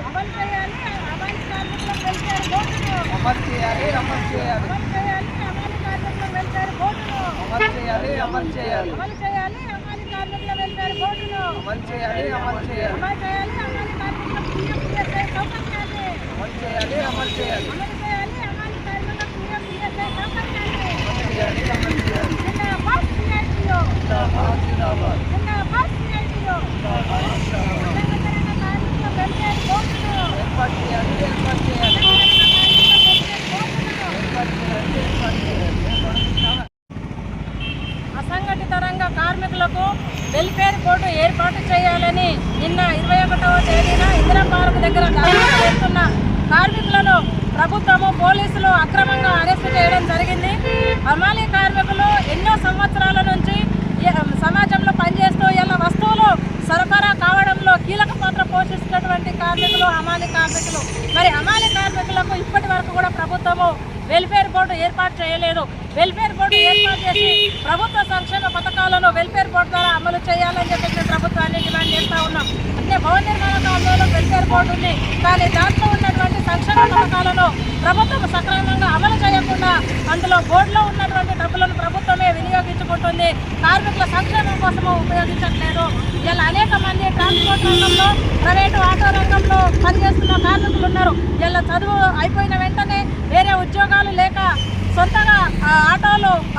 అమలు చేయాలి అమలు కార్మికుల అమలు చేయాలి అమలు చేయాలి అమలు చేయాలి. కార్మికుల వెల్ఫేర్ బోర్డును అమలు చేయాలి అమలు చేయాలి. అమలు చేయాలి అమలు కార్మికుల సౌకర్యాన్ని అమలు చేయాలి అమలు చేయాలి అమలు చేయాలి అమలు కార్మికుల పిఎఫ్పిఎస్ఐ సౌకర్యాన్ని చేయాలి అమలు చేయాలి జిందాబాద్ సిఐటియు జిందాబాద్ జిందాబాద్ జిందాబాద్ సిఐటియు జిందాబాద్ జిందాబాద్ తెలంగాణ కార్మికుల వెల్ఫేర్ బోర్డును ఏర్పాటు చేయాలి ఏర్పాటు చేయాలి ఏర్పాటు చేయాలి ఏర్పాటు చేయాలి అసంఘటిత రంగ కార్మికులకు వెల్ఫేర్ బోర్డు ఏర్పాటు చేయాలని నిన్న ఇరవై ఒకటవ తేదీన ఇందిరా పార్క్ దగ్గర చేస్తున్న కార్మికులను ప్రభుత్వము పోలీసులు అక్రమంగా అరెస్టు చేయడం జరిగింది. హమాలీ కార్మికులు ఎన్నో సంవత్సరాల నుంచి సమాజంలో పనిచేస్తూ ఇలా వస్తువులు సరఫరా కావడంలో కీలక పాత్ర పోషిస్తున్నటువంటి కార్మికులు హమాలీ కార్మికులు. మరి హమాలీ కార్మికులకు ఇప్పటి వరకు కూడా ప్రభుత్వము వెల్ఫేర్ బోర్డు ఏర్పాటు చేయలేదు. వెల్ఫేర్ బోర్డు ఏర్పాటు చేసి ప్రభుత్వ సంక్షేమ పథకాలను వెల్ఫేర్ బోర్డు ద్వారా అమలు చేయాలని చెప్పి ప్రభుత్వాన్ని డిమాండ్ చేస్తూ ఉన్నాం. అంటే భవన నిర్మాణ కాలంలో వెల్ఫేర్ బోర్డు ఉంది. కానీ దాంట్లో ఉన్నటువంటి సంక్షేమ పథకాలను ప్రభుత్వం సక్రమంగా అమలు చేయకుండా అందులో బోర్డులో ఉన్నటువంటి డబ్బులను ప్రభుత్వమే వినియోగించుకుంటుంది. కార్మికుల సంక్షేమం కోసము ఉపయోగించట్లేదు. ఇలా అనేక మంది ట్రాన్స్పోర్ట్ రంగంలో ప్రైవేటు ఆటో రంగంలో పనిచేస్తున్న కార్మికులు ఉన్నారు. ఇలా చదువు అయిపోయిన వెంటనే వేరే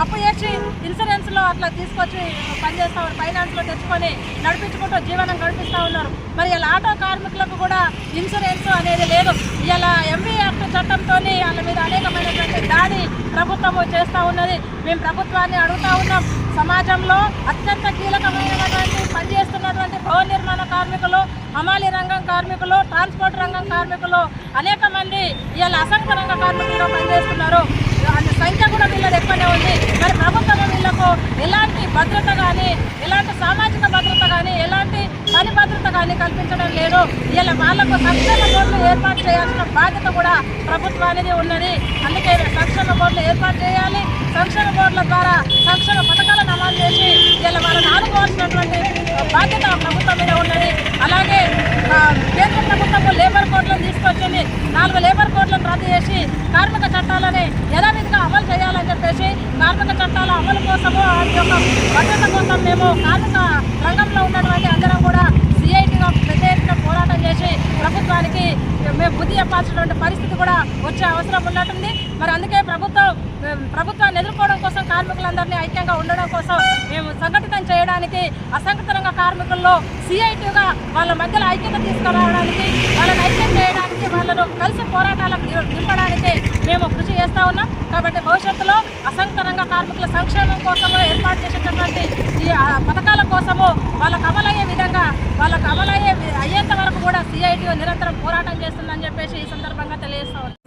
అప్పు చేసి ఇన్సూరెన్స్లో అట్లా తీసుకొచ్చి పనిచేస్తా ఉన్నారు. ఫైనాన్స్లో తెచ్చుకొని నడిపించుకుంటూ జీవనం గడిపిస్తూ ఉన్నారు. మరి ఇలా ఆటో కార్మికులకు కూడా ఇన్సూరెన్స్ అనేది లేదు. ఇలా ఎంబీ యాక్ట్ చట్టంతో వాళ్ళ మీద అనేకమైనటువంటి దాడి ప్రభుత్వము చేస్తూ ఉన్నది. మేము ప్రభుత్వాన్ని అడుగుతూ ఉన్నాం. సమాజంలో అత్యంత కీలకమైనటువంటి పనిచేస్తున్నటువంటి భవన నిర్మాణ కార్మికులు హమాలి రంగం కార్మికులు ట్రాన్స్పోర్ట్ రంగం కార్మికులు అనేక మంది ఇలా అసంఖ్య రంగ కార్మికులుగా పనిచేస్తున్నారు. అంత సంఖ్య కూడా వీళ్ళది ఎక్కువనే ఉంది. మరి ప్రభుత్వం వీళ్ళకు ఎలాంటి భద్రత కానీ ఎలాంటి సామాజిక భద్రత కానీ ఎలాంటి పని భద్రత కానీ కల్పించడం లేదు. ఇలా వాళ్ళకు సంక్షేమ బోర్డులు ఏర్పాటు చేయాల్సిన బాధ్యత కూడా ప్రభుత్వానికి ఉన్నది. అందుకే సంక్షేమ బోర్డులు ఏర్పాటు చేయాలి. సంక్షేమ బోర్డుల ద్వారా సంక్షేమ పథకాలను అమలు చేసి ఇలా వాళ్ళని ఆదుకోవాల్సినటువంటి బాధ్యత ప్రభుత్వం మీద ఉన్నది అలాగే ఆ, కేంద్ర ప్రభుత్వం లేబర్ కోడ్లను తీసుకొచ్చింది నాలుగు లేబర్ కోడ్లను రద్దు చేసి కార్మిక చట్టాలని యథావిధిగా అమలు చేయాలని చెప్పేసి కార్మిక చట్టాల అమలు కోసము వాటి యొక్క భద్రత కోసం మేము కార్మిక రంగంలో ఉన్నటువంటి అందరం కూడా సిఐటిగా పెద్ద ఎత్తున పోరాటం చేసి ప్రభుత్వానికి మేము బుద్ధి చెప్పాల్సినటువంటి పరిస్థితి కూడా వచ్చే అవసరం ఉన్నట్టుంది. మరి అందుకే ప్రభుత్వం ప్రభుత్వాన్ని ఎదుర్కోవడం కోసం కార్మికులందరినీ ఐక్యంగా ఉండడం కోసం మేము సంఘటితం చేయడానికి అసంఘటిత రంగ కార్మికుల్లో సిఐటిగా వాళ్ళ మధ్యలో ఐక్యత తీసుకురావడానికి వాళ్ళని ఐక్యం చేయడానికి వాళ్ళను కలిసి పోరాటాలకు నింపడానికి మేము కృషి చేస్తా ఉన్నాం. కాబట్టి భవిష్యత్తులో అసంఘటిత రంగ కార్మికుల సంక్షేమం కోసము ఏర్పాటు చేసినటువంటి ఈ పథకాల కోసము వాళ్ళకు అమలయ్యే విధంగా వాళ్ళకు అమలయ్యే అయ్యేంత వరకు కూడా సిఐటి నిరంతరం పోరాటం చేస్తుందని చెప్పేసి ఈ సందర్భంగా తెలియజేస్తా